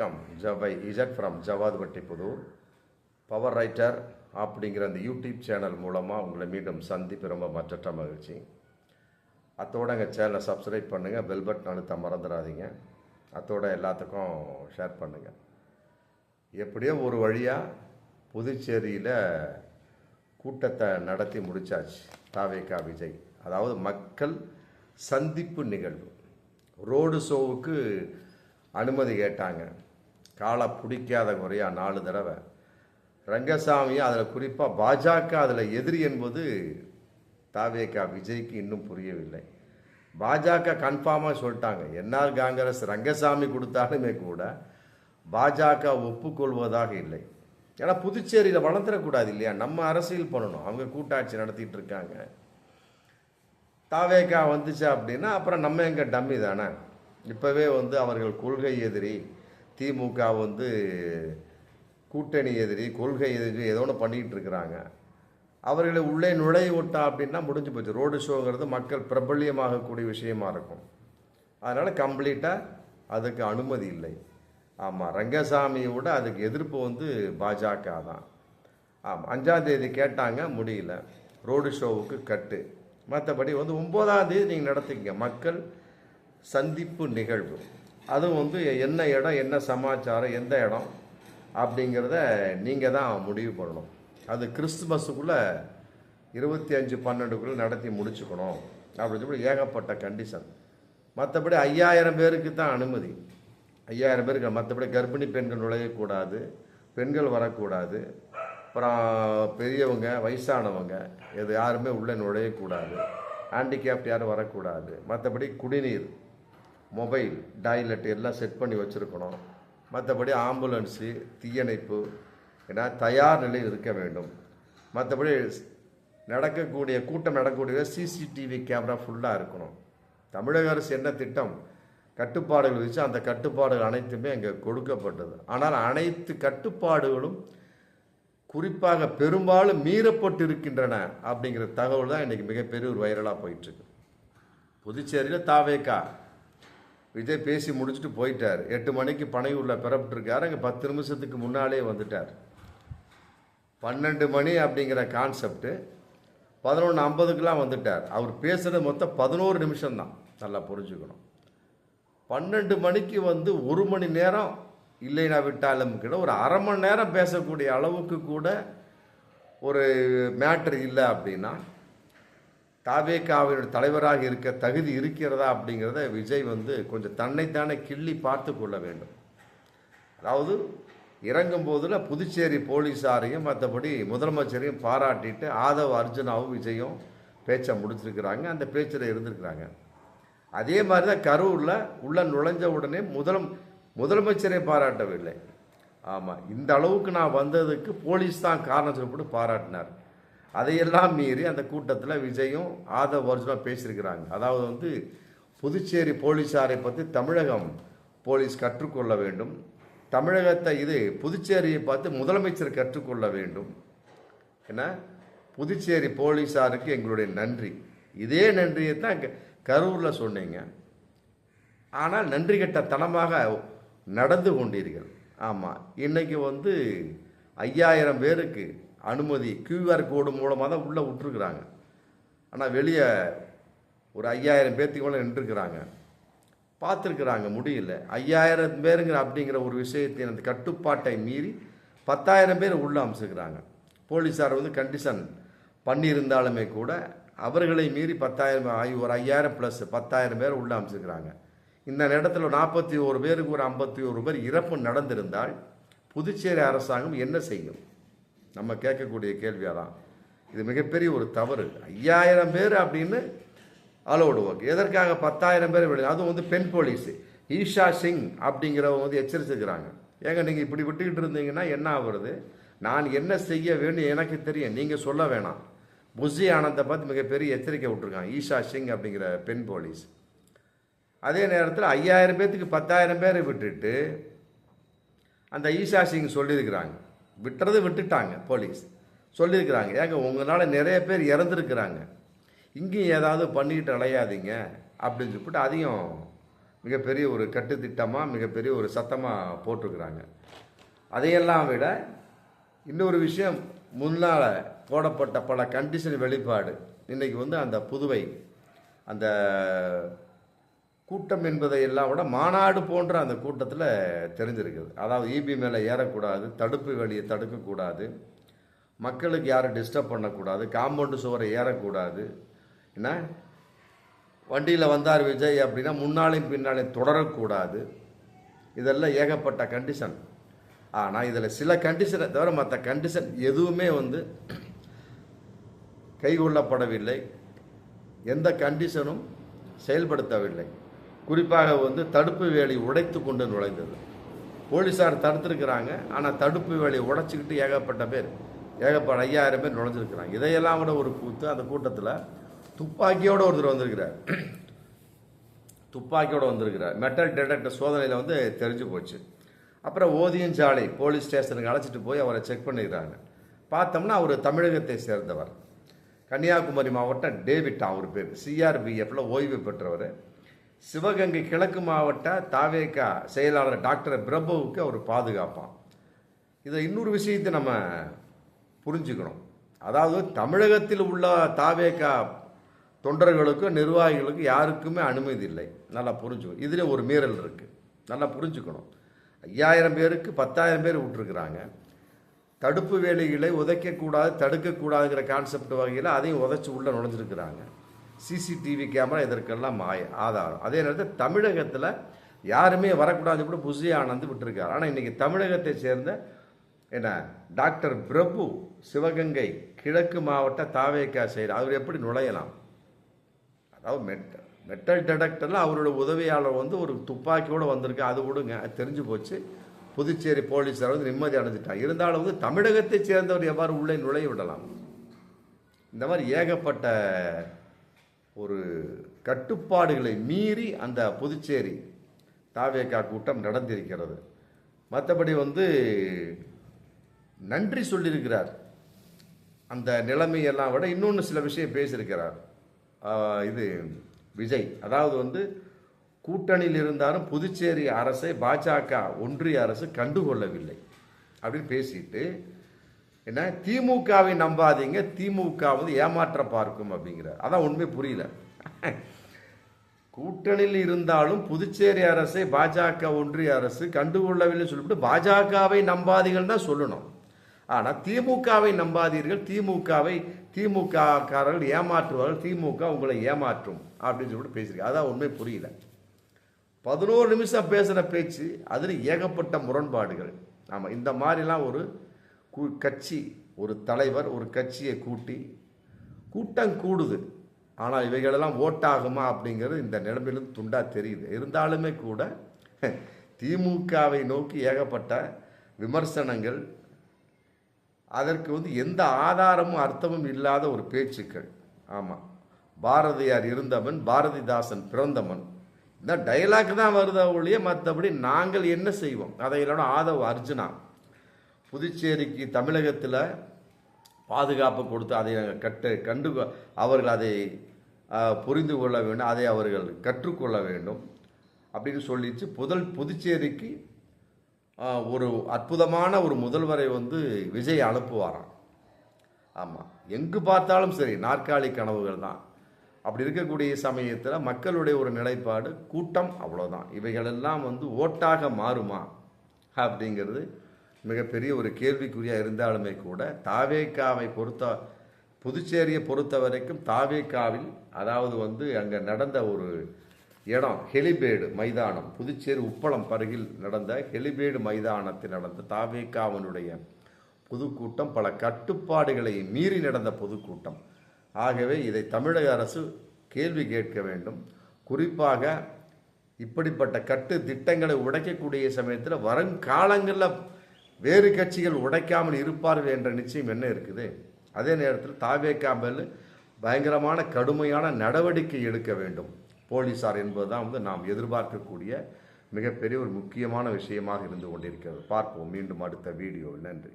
வணக்கம் ஜவை Z from Jawad Vattipudur power writer அப்படிங்கிற அந்த யூடியூப் சேனல் மூலமாக உங்களை மீண்டும் சந்திப்பு ரொம்ப மற்றற்ற மகிழ்ச்சி. அத்தோட எங்கள் சேனலை சப்ஸ்கிரைப் பண்ணுங்கள் பெல் பட்டன் அழுத்த மறந்துடாதீங்க. அத்தோட எல்லாத்துக்கும் ஷேர் பண்ணுங்கள் எப்படியோ ஒரு வழியாக புதுச்சேரியில் கூட்டத்தை நடத்தி முடிச்சாச்சு தாவேகா விஜய். அதாவது மக்கள் சந்திப்பு நிகழ்வு. ரோடு ஷோவுக்கு அனுமதி கேட்டாங்க. காலை பிடிக்காத குறையா நாலு தடவை. ரங்கசாமியும் அதில் குறிப்பாக பாஜக அதில் எதிரி என்பது தாவேகா விஜய்க்கு இன்னும் புரியவில்லை. பாஜக கன்ஃபார்மாக சொல்லிட்டாங்க. என்ஆர் காங்கிரஸ் ரங்கசாமி கொடுத்தாலுமே கூட பாஜக ஒப்புக்கொள்வதாக இல்லை. ஏன்னா புதுச்சேரியில் வளர்ந்துடக்கூடாது இல்லையா? நம்ம அரசியல் பண்ணணும். அவங்க கூட்டாட்சி நடத்திட்டு இருக்காங்க. தாவேக்கா வந்துச்சு அப்படின்னா அப்புறம் நம்ம எங்கள் டம்மி தானே? இப்போவே வந்து அவர்கள் கொள்கை எதிரி திமுக வந்து கூட்டணி எதிரி கொள்கை எதிரி ஏதோ ஒன்று பண்ணிக்கிட்டு இருக்கிறாங்க. அவர்களை உள்ளே நுழைய விட்டா அப்படின்னா முடிஞ்சு போச்சு. ரோடு ஷோங்கிறது மக்கள் பிரபல்யமாகக்கூடிய விஷயமா இருக்கும். அதனால் கம்ப்ளீட்டாக அதுக்கு அனுமதி இல்லை. ஆமாம் ரங்கசாமியை விட அதுக்கு எதிர்ப்பு வந்து பாஜக தான். ஆமாம் அஞ்சாந்தேதி கேட்டாங்க முடியல. ரோடு ஷோவுக்கு கட்டு. மற்றபடி வந்து ஒம்போதாம் தேதி நீங்கள் நடத்திக்கங்க. மக்கள் சந்திப்பு நிகழ்வு. அதுவும் வந்து என்ன இடம் என்ன சமாச்சாரம் எந்த இடம் அப்படிங்கிறத நீங்கள் தான் முடிவு பண்ணணும். அது கிறிஸ்துமஸுக்குள்ளே இருபத்தி அஞ்சு பன்னெண்டுக்குள்ளே நடத்தி முடிச்சுக்கணும் அப்படின்னு சொல்லி ஏகப்பட்ட கண்டிஷன் மற்றபடி ஐயாயிரம் பேருக்கு தான் அனுமதி. ஐயாயிரம் பேருக்கு மற்றபடி கர்ப்பிணி பெண்கள் நுழையக்கூடாது பெண்கள் வரக்கூடாது. அப்புறம் பெரியவங்க வயசானவங்க இது யாருமே உள்ளே நுழையக்கூடாது. ஹேண்டிகேப்ட் யாரும் வரக்கூடாது. மற்றபடி குடிநீர். மொபைல் டாய்லெட் எல்லாம் செட் பண்ணி வச்சுருக்கணும். மற்றபடி ஆம்புலன்ஸு தீயணைப்பு ஏன்னா தயார் நிலையில் இருக்க வேண்டும். மற்றபடி நடக்கக்கூடிய கூட்டம் நடக்கக்கூடிய சிசிடிவி கேமரா ஃபுல்லாக இருக்கணும். தமிழக அரசு என்ன திட்டம்? கட்டுப்பாடுகள் வச்சு அந்த கட்டுப்பாடுகள் அனைத்துமே அங்கே கொடுக்கப்பட்டது. ஆனால் அனைத்து கட்டுப்பாடுகளும் குறிப்பாக பெரும்பாலும் மீறப்பட்டு இருக்கின்றன அப்படிங்கிற தகவல் தான் இன்றைக்கி மிகப்பெரிய ஒரு வைரலாக போயிட்டுருக்கு புதுச்சேரியில் தாவேக்கா விஜய் பேசி முடிச்சுட்டு போயிட்டார். எட்டு மணிக்கு பனையூரில் பிறப்பிட்டிருக்காரு. அங்கே பத்து நிமிஷத்துக்கு முன்னாலே வந்துட்டார். பன்னெண்டு மணி அப்படிங்கிற கான்செப்ட்டு பதினொன்று ஐம்பதுக்கெலாம் வந்துட்டார். அவர் பேசுகிறது மொத்தம் பதினோரு நிமிஷம்தான். நல்லா புரிஞ்சுக்கணும். பன்னெண்டு மணிக்கு வந்து ஒரு மணி நேரம் இல்லைனா விட்டாலும் கூட ஒரு அரை மணி நேரம் பேசக்கூடிய அளவுக்கு கூட ஒரு மேட்ரு இல்லை அப்படின்னா தாவேகாவினுடைய தலைவராக இருக்க தகுதி இருக்கிறதா அப்படிங்கிறத விஜய் வந்து கொஞ்சம் தன்னைத்தானே கிள்ளி பார்த்து கொள்ள வேண்டும். அதாவது இறங்கும் போதில் புதுச்சேரி போலீஸாரையும் மற்றபடி முதலமைச்சரையும் பாராட்டிட்டு ஆதவ் அர்ஜுனாவும் விஜயும் பேச்சை முடிச்சிருக்கிறாங்க. அந்த பேச்சில் இருந்திருக்கிறாங்க. அதே மாதிரி தான் கரூரில் உள்ள நுழைஞ்ச உடனே முதலம் முதலமைச்சரை பாராட்டவில்லை. ஆமாம் இந்த அளவுக்கு நான் வந்ததுக்கு போலீஸ் தான் காரணம் சொல்லப்பட்டு பாராட்டினார். அதையெல்லாம் மீறி அந்த கூட்டத்தில் விஜயும் ஆதவ் அர்ஜுனா பேசியிருக்கிறாங்க. அதாவது வந்து புதுச்சேரி போலீஸாரை பற்றி தமிழகம் போலீஸ் கற்றுக்கொள்ள வேண்டும். தமிழகத்தை இது புதுச்சேரியை பார்த்து முதலமைச்சர் கற்றுக்கொள்ள வேண்டும். ஏன்னா புதுச்சேரி போலீஸாருக்கு எங்களுடைய நன்றி. இதே நன்றியை தான் கரூரில் சொன்னீங்க. ஆனால் நன்றி கெட்ட தனமாக நடந்து கொண்டீர்கள். ஆமாம் இன்றைக்கி வந்து ஐயாயிரம் பேருக்கு அனுமதி கியூஆர் கோடு மூலமாக தான் உள்ளே விட்டுருக்குறாங்க. ஆனால் வெளியே ஒரு ஐயாயிரம் பேர்த்துக்கு மேலே நின்றுருக்குறாங்க. பார்த்துருக்குறாங்க முடியல. ஐயாயிரம் பேருங்கிற அப்படிங்கிற ஒரு விஷயத்தை அந்த கட்டுப்பாட்டை மீறி பத்தாயிரம் பேர் உள்ளே அமைச்சிருக்கிறாங்க. போலீஸார் வந்து கண்டிஷன் பண்ணியிருந்தாலுமே கூட அவர்களை மீறி பத்தாயிரம் ஒரு ஐயாயிரம் ப்ளஸ் பத்தாயிரம் பேர் உள்ளே அமுச்சுக்கிறாங்க இந்த நேரத்தில் நாற்பத்தி ஒரு பேருக்கு ஒரு ஐம்பத்தி ஒரு பேர் இறப்பு நடந்திருந்தால் புதுச்சேரி அரசாங்கம் என்ன செய்யும்? நம்ம கேட்கக்கூடிய கேள்வியாக தான் இது மிகப்பெரிய ஒரு தவறு. ஐயாயிரம் பேர் அப்படின்னு அலோடு ஓகே எதற்காக பத்தாயிரம் பேர் விடு அதுவும் வந்து பெண் போலீஸ். ஈஷா சிங் அப்படிங்கிறவங்க வந்து எச்சரிச்சிருக்கிறாங்க. ஏங்க நீங்கள் இப்படி விட்டுக்கிட்டு இருந்தீங்கன்னா என்ன ஆகுறது? நான் என்ன செய்ய வேணும் எனக்கு தெரியும். நீங்கள் சொல்ல வேணாம். புஷி ஆனந்தை பார்த்து மிகப்பெரிய எச்சரிக்கை விட்டுருக்காங்க. ஈஷா சிங் அப்படிங்கிற பெண் போலீஸ். அதே நேரத்தில் ஐயாயிரம் பேர்த்துக்கு பத்தாயிரம் பேரை விட்டுட்டு அந்த ஈஷா சிங் சொல்லியிருக்கிறாங்க. விட்டுறது விட்டுட்டாங்க போலீஸ். சொல்லியிருக்கிறாங்க. ஏங்க உங்களால் நிறைய பேர் இறந்துருக்கிறாங்க. இங்கேயும் ஏதாவது பண்ணிக்கிட்டு அலையாதீங்க அப்படின்னு சொல்லிட்டு அதையும் மிகப்பெரிய ஒரு கட்டுத்திட்டமாக மிகப்பெரிய ஒரு சத்தமாக போட்டிருக்கிறாங்க. அதையெல்லாம் விட இன்னொரு விஷயம் முன்னால் போடப்பட்ட பல கண்டிஷன் வெளிப்பாடு. இன்றைக்கி வந்து அந்த புதுவை அந்த கூட்டம் என்பதை எல்லாம் விட மாநாடு போன்ற அந்த கூட்டத்தில் தெரிஞ்சிருக்குது. அதாவது இபி மேலே ஏறக்கூடாது தடுப்பு வழியை தடுக்கக்கூடாது மக்களுக்கு யாரும் டிஸ்டர்ப் பண்ணக்கூடாது காம்பவுண்டு சுவரை ஏறக்கூடாது. என்ன? வண்டியில் வந்தார் விஜய் அப்படின்னா முன்னாலையும் பின்னாலையும் தொடரக்கூடாது. இதெல்லாம் ஏகப்பட்ட கண்டிஷன் ஆனால் இதில் சில கண்டிஷனை தவிர மற்ற கண்டிஷன் எதுவுமே வந்து கைகொள்ளப்படவில்லை. எந்த கண்டிஷனும் செயல்படுத்தவில்லை. குறிப்பாக வந்து தடுப்பு வேலி உடைத்து கொண்டு நுழைந்தது. போலீஸார் தடுத்திருக்கிறாங்க ஆனால் தடுப்பு வேலி உடைச்சிக்கிட்டு ஏகப்பட்ட பேர் ஏகப்பட்ட ஐயாயிரம் பேர் நுழைஞ்சிருக்கிறாங்க. இதையெல்லாம் விட ஒரு கூத்து அந்த கூட்டத்தில் துப்பாக்கியோடு ஒருத்தர் வந்திருக்கிறார். துப்பாக்கியோடு வந்திருக்கிறார். மெட்டல் டிடெக்டர் சோதனையில் வந்து தெரிஞ்சு போச்சு. அப்புறம் ஓதியம் சாலை போலீஸ் ஸ்டேஷனுக்கு அழைச்சிட்டு போய் அவரை செக் பண்ணிக்கிறாங்க. பார்த்தோம்னா அவர் தமிழகத்தை சேர்ந்தவர். கன்னியாகுமரி மாவட்டம் டேவிட்டா அவர் பேர். சிஆர்பிஎஃப்பில் ஓய்வு பெற்றவர். சிவகங்கை கிழக்கு மாவட்ட தாவேகா செயலாளர் டாக்டர் பிரபுவுக்கு அவர் பாதுகாப்பான் இதை இன்னொரு விஷயத்தை நம்ம புரிஞ்சுக்கணும். அதாவது தமிழகத்தில் உள்ள தாவேகா தொண்டர்களுக்கும் நிர்வாகிகளுக்கும் யாருக்குமே அனுமதி இல்லை. நல்லா புரிஞ்சுக்கணும். இதில் ஒரு மீறல் இருக்குது நல்லா புரிஞ்சுக்கணும். ஐயாயிரம் பேருக்கு பத்தாயிரம் பேர் விட்டுருக்குறாங்க. தடுப்பு வேலைகளை உதைக்கக்கூடாது தடுக்கக்கூடாதுங்கிற கான்செப்ட் வகையில் அதையும் உதைச்சி உள்ளே நுழைஞ்சிருக்கிறாங்க. சிசிடிவி கேமரா இதற்கெல்லாம் மாய ஆதாரம். அதே நேரத்தில் தமிழகத்தில் யாருமே வரக்கூடாது கூட புசி ஆனந்து விட்டுருக்காரு. ஆனால் இன்றைக்கி தமிழகத்தை சேர்ந்த என்ன டாக்டர் பிரபு சிவகங்கை கிழக்கு மாவட்ட தாவேக்கா செயல் அவர் எப்படி நுழையலாம்? அதாவது மெட்டல் மெட்டல் டிடெக்டரில் அவரோட உதவியாளர் வந்து ஒரு துப்பாக்கியோடு வந்திருக்கு அது விடுங்க அது தெரிஞ்சு போச்சு. புதுச்சேரி போலீஸார் வந்து நிம்மதி அடைஞ்சிட்டாங்க இருந்தாலும் வந்து தமிழகத்தை சேர்ந்தவர் எவ்வாறு உள்ளே நுழைய விடலாம்? இந்த மாதிரி ஏகப்பட்ட ஒரு கட்டுப்பாடுகளை மீறி அந்த புதுச்சேரி தாவேக்கா கூட்டம் நடந்திருக்கிறது. மற்றபடி வந்து நன்றி சொல்லியிருக்கிறார். அந்த நிலைமையெல்லாம் விட இன்னொன்று சில விஷயம் பேசியிருக்கிறார். இது விஜய். அதாவது வந்து கூட்டணியில் இருந்தாலும் புதுச்சேரி அரசை பாஜக ஒன்றிய அரசு கண்டுகொள்ளவில்லை. அப்படின்னு பேசிட்டு என்ன? திமுகவை நம்பாதீங்க. திமுக வந்து ஏமாற்ற பார்க்கும் அப்படிங்கிறார். அதான் உண்மை புரியல. கூட்டணியில் இருந்தாலும் புதுச்சேரி அரசை பாஜக ஒன்றிய அரசு கண்டுகொள்ளவில்லை சொல்லிவிட்டு பாஜகவை நம்பாதீர்கள் தான் சொல்லணும். ஆனால் திமுகவை நம்பாதீர்கள். திமுகவை திமுகக்காரர்கள் ஏமாற்றுவார்கள். திமுக உங்களை ஏமாற்றும் அப்படின்னு சொல்லிட்டு பேசியிருக்காங்க அதான் உண்மை புரியல. பதினோரு நிமிஷம் பேசுகிற பேச்சு அதில் ஏகப்பட்ட முரண்பாடுகள். ஆமாம் இந்த மாதிரிலாம் ஒரு கட்சி ஒரு தலைவர் ஒரு கட்சியை கூட்டி கூட்டம் கூடுது. ஆனால் இவைகளெல்லாம் ஓட்டாகுமா அப்படிங்கிறது இந்த நிலைமையிலும் துண்டாக தெரியுது. இருந்தாலுமே கூட திமுகவை நோக்கி ஏகப்பட்ட விமர்சனங்கள் அதற்கு வந்து எந்த ஆதாரமும் அர்த்தமும் இல்லாத ஒரு பேச்சுக்கள். ஆமாம் பாரதியார் இருந்தவன் பாரதிதாசன் பிறந்தவன். இந்த டைலாக் தான் வருதா ஒழிய மற்றபடி நாங்கள் என்ன செய்வோம்? அதையெல்லாம் ஆதவ் அர்ஜுனா. புதுச்சேரிக்கு தமிழகத்தில் பாதுகாப்பு கொடுத்து அதை கட்டு கண்டு அவர்கள் அதை புரிந்து கொள்ள வேண்டும் அதை அவர்கள் கற்றுக்கொள்ள வேண்டும் அப்படின்னு சொல்லிச்சு. புதல் புதுச்சேரிக்கு ஒரு அற்புதமான ஒரு முதல்வரை வந்து விஜய் அனுப்புவாராம். ஆமாம் எங்கு பார்த்தாலும் சரி நாற்காலி கனவுகள் தான். அப்படி இருக்கக்கூடிய சமயத்தில் மக்களுடைய ஒரு நிலைப்பாடு கூட்டம் அவ்வளோதான் இவைகளெல்லாம் வந்து ஓட்டாக மாறுமா அப்படிங்கிறது மிகப்பெரிய ஒரு கேள்விக்குறியாக இருந்தாலுமே கூட தாவேக்காவை பொறுத்த புதுச்சேரியை பொறுத்த வரைக்கும் தாவேக்காவில் அதாவது வந்து அங்கே நடந்த ஒரு இடம் ஹெலிபேடு மைதானம் புதுச்சேரி உப்பளம் பருகில் நடந்த ஹெலிபேடு மைதானத்தில் நடந்த தாவேக்காவனுடைய பொதுக்கூட்டம் பல கட்டுப்பாடுகளை மீறி நடந்த பொதுக்கூட்டம். ஆகவே இதை தமிழக அரசு கேள்வி கேட்க வேண்டும். குறிப்பாக இப்படிப்பட்ட கட்டு திட்டங்களை உடைக்கக்கூடிய சமயத்தில் வருங்காலங்களில் வேறு கட்சிகள் உடைக்காமல் இருப்பார்கள் என்ற நிச்சயம் என்ன இருக்குது? அதே நேரத்தில் தாவேக்கா மேல் பயங்கரமான கடுமையான நடவடிக்கை எடுக்க வேண்டும். போலீசார் என்பதுதான் வந்து நாம் எதிர்பார்க்கக்கூடிய மிகப்பெரிய ஒரு முக்கியமான விஷயமாக இருந்து கொண்டிருக்கிறது. பார்ப்போம். மீண்டும் அடுத்த வீடியோ நன்றி.